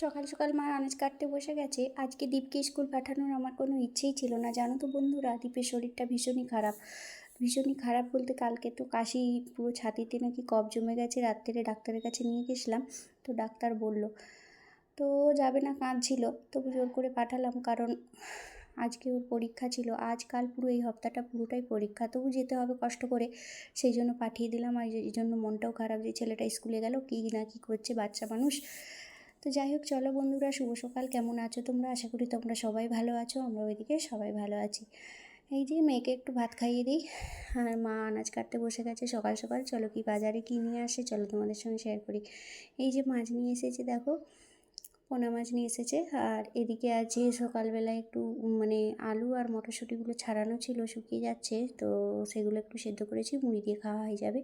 সকাল সকাল মা আনাজ কাটতে বসে গেছে। আজকে দীপকে স্কুল পাঠানোর আমার কোনো ইচ্ছেই ছিল না। জানো তো বন্ধুরা, দীপের শরীরটা ভীষণই খারাপ। ভীষণই খারাপ বলতে কালকে তো কাশি পুরো ছাতিতে নাকি কফ জমে গেছে। রাত্রে ডাক্তারের কাছে নিয়ে গেছিলাম, তো ডাক্তার বলল, তো যাবে না, কাঁদছিল। তবু জোর করে পাঠালাম কারণ আজকে ওর পরীক্ষা ছিল। আজ কাল পুরো এই হপ্তাহটা পুরোটাই পরীক্ষা। তবু যেতে হবে কষ্ট করে। সেই জন্য পাঠিয়ে দিলাম। আর এই জন্য মনটাও খারাপ যে ছেলেটা স্কুলে গেল, কী না কী করছে বাচ্চা মানুষ। তো যাই হোক, চলো বন্ধুরা, শুভ সকাল। কেমন আছো তোমরা? আশা করি তোমরা সবাই ভালো আছো আমরা ওইদিকে সবাই ভালো আছি। এই যে মেয়েকে একটু ভাত খাইয়ে দিই। আর মা আনাজ কাটতে বসে গেছে সকাল সকাল। চলো কি বাজারে কী নিয়ে আসে, চলো তোমাদের সঙ্গে শেয়ার করি। এই যে মাছ নিয়ে এসেছে, দেখো, পোনা মাছ নিয়ে এসেছে। আর এদিকে আছে সকালবেলা একটু মানে আলু আর মটরশুঁটিগুলো ছাড়ানো ছিল, শুকিয়ে যাচ্ছে, তো সেগুলো একটু সেদ্ধ করেছি, মুড়ি দিয়ে খাওয়া হয়ে যাবে।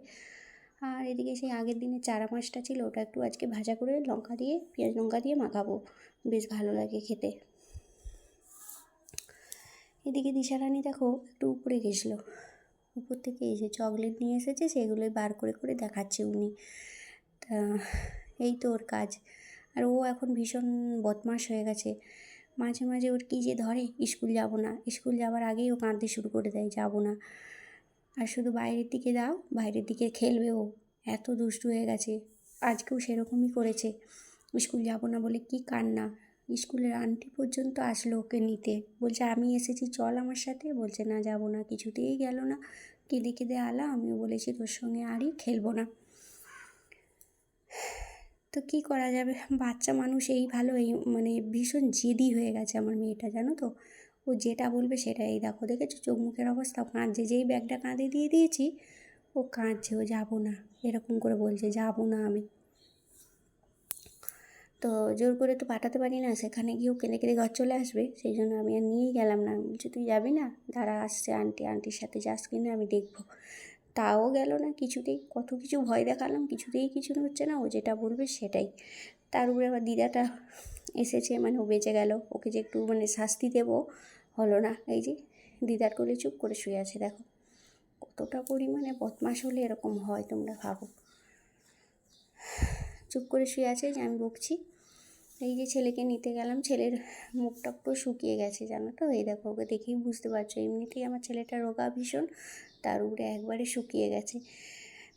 আর এদিকে সেই আগের দিনে চারা মাছটা ছিল, ওটা একটু আজকে ভাজা করে লঙ্কা দিয়ে, পেঁয়াজ লঙ্কা দিয়ে মাখাবো। বেশ ভালো লাগে খেতে। এদিকে দিশারানি দেখো একটু উপরে গেছিল। উপর থেকে যে চকলেট নিয়ে এসেছে, সেগুলোই বার করে করে দেখাচ্ছে উনি। তা, এই তো ওর কাজ। আর ও এখন ভীষণ বদমাস হয়ে গেছে। মাঝে মাঝে ওর কী যে ধরে, স্কুল যাব না। স্কুল যাওয়ার আগেই ও কাঁদতে শুরু করে দেয়, যাব না। আর শুধু বাইরের দিকে দাও, বাইরের দিকে খেলবে ও। এত দুষ্টু হয়ে গেছে। আজকেও সেরকমই করেছে। স্কুল যাব না বলে কি কান্না। স্কুলের আন্টি পর্যন্ত আসলো ওকে নিতে। বলছে, আমি এসেছি, চল আমার সাথে। বলছে, না, যাব না, কিছুতেই গেল না। কেঁদে কেঁদে আলা, আমিও বলেছি, তোর সঙ্গে আরই খেলব না। তো কী করা যাবে? বাচ্চা মানুষ এই ভালো, এই মানে ভীষণ জেদি হয়ে গেছে আমার মেয়েটা, জানো তো? ও যেটা বলবে সেটা এই দেখো, দেখেছ? চোখ মুখের অবস্থা। কাঁদছে, যেই ব্যাগটা কাঁধে দিয়ে দিয়েছি, ও কাঁদছে, ও যাব না। এরকম করে বলছে, যাব না আমি। তো জোর করে তো পাঠাতে পারি না। সেখানে গিয়েও কেঁদে কেঁদে ঘর চলে আসবে। সেই জন্য আমি আর নিয়েই গেলাম না। বলছি, তুই যাবি না? দাঁড়া, আসছে আন্টি আন্টির সাথে যাস কিনা, আমি দেখব। তাও গেল না। কিছুতেই কত কিছু ভয় দেখালাম। কিছুতেই কিছু হচ্ছে না। ও যেটা বলবে সেটাই। তার উপরে আবার দিদাটা এসেছে মানে ও বেঁচে গেল। ওকে যে একটু মানে শাস্তি দেবো, হলো না। এই যে দিদার কোলে চুপ করে শুয়ে আছে, দেখো। কতটা পরিমাণে বদমাস হলে এরকম হয় তোমরা ভাবো। চুপ করে শুয়ে আছে, যে আমি বকছি। এই যে ছেলেকে নিতে গেলাম, ছেলের মুখটা পুরো শুকিয়ে গেছে, জানো তো? এই দেখো, ওকে দেখেই বুঝতে পারছ। এমনিতেই আমার ছেলেটা রোগা ভীষণ, তার উপরে একবারে শুকিয়ে গেছে।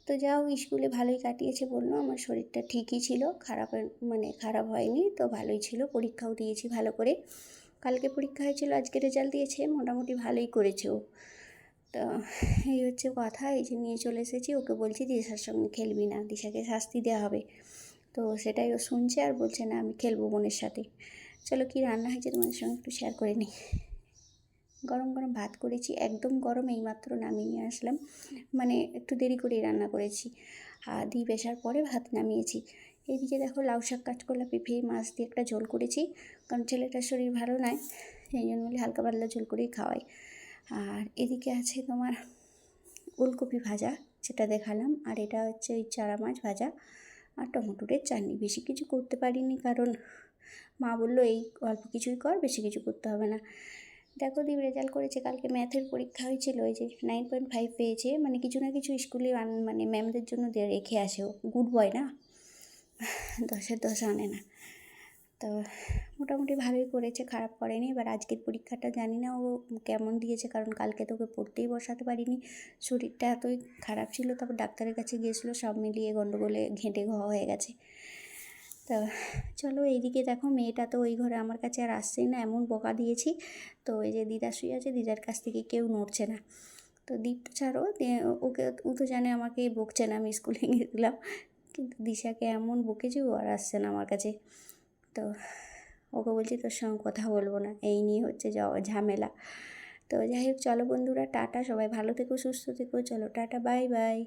তো যাও স্কুলে ভালোই কাটিয়েছে বলল। আমার শরীরটা ঠিকই ছিল খারাপ মানে খারাপ হয়নি, তো ভালোই ছিল। পরীক্ষাও দিয়েছি ভালো করে। কালকে পরীক্ষা হয়েছিল, আজকে রেজাল্ট দিয়েছে, মোটামুটি ভালোই করেছে ও। তো এই হচ্ছে কথা, এই যে নিয়ে চলে এসেছি, ওকে বলছি দিশার সঙ্গে খেলবি না, দিশাকে শাস্তি দেওয়া হবে। তো সেটাই ও শুনছে আর বলছে, না, আমি খেলব বোনের সাথে। চলো, কি রান্না হয়েছে তোমাদের সঙ্গে একটু শেয়ার করে নিই। গরম গরম ভাত করেছি, একদম গরম এইমাত্র নামিয়ে নিয়ে আসলাম। মানে একটু দেরি করেই রান্না করেছি। আর দিয়ে বেসার পরে ভাত নামিয়েছি। এইদিকে দেখো লাউ শাক, কাঁচকলা, পেঁপে, মাছ দিয়ে একটা ঝোল করেছি। কারণ ছেলেটার শরীর ভালো নয়, সেই জন্য বলে হালকা পাতলা ঝোল করেই খাওয়াই। আর এদিকে আছে তোমার ওলকপি ভাজা, যেটা দেখালাম। আর এটা হচ্ছে ওই চারা মাছ ভাজা আর টমেটোরের চাটনি। বেশি কিছু করতে পারিনি, কারণ মা বলল, এই অল্প কিছুই কর, বেশি কিছু করতে হবে না। দেখো দীপ রেজাল্ট করেছে, কালকে ম্যাথের পরীক্ষা হয়েছিল, ওই যে নাইন পয়েন্ট ফাইভ পেয়েছে মানে কিছু না কিছু স্কুলে মানে ম্যামদের জন্য রেখে আসে ও। গুড বয় না? দশের দশ আনে না। তো মোটামুটি ভালোই করেছে, খারাপ করেনি। এবার আজকের পরীক্ষাটা জানি না ও কেমন দিয়েছে, কারণ কালকে তোকে পড়তেই বসাতে পারিনি। শরীরটা এতই খারাপ ছিল, তারপর ডাক্তারের কাছে গিয়েছিল, সব মিলিয়ে গণ্ডগোলে ঘেঁটে ঘ হয়ে গেছে। তো চলো এইদিকে দেখো, মেয়েটা তো ওই ঘরে আমার কাছে আর আসছেই না, এমন বকা দিয়েছি। তো এই যে দিদা শুয়ে আছে, দিদার কাছ থেকে কেউ নড়ছে না। তো দীপ তো ছাড়ো ওকে, ও তো জানে আমাকে বকছে না, আমি স্কুলে গিয়ে দিলাম কিন্তু দিশাকে এমন বকেছি, ও আর আসছে না আমার কাছে। তো ওকে বলছি, তোর সঙ্গে কথা বলব না, এই নিয়ে হচ্ছে ঝামেলা। তো যাই হোক, চলো বন্ধুরা, টাটা, সবাই ভালো থেকো, সুস্থ থেকো, চলো, টাটা, বাই বাই।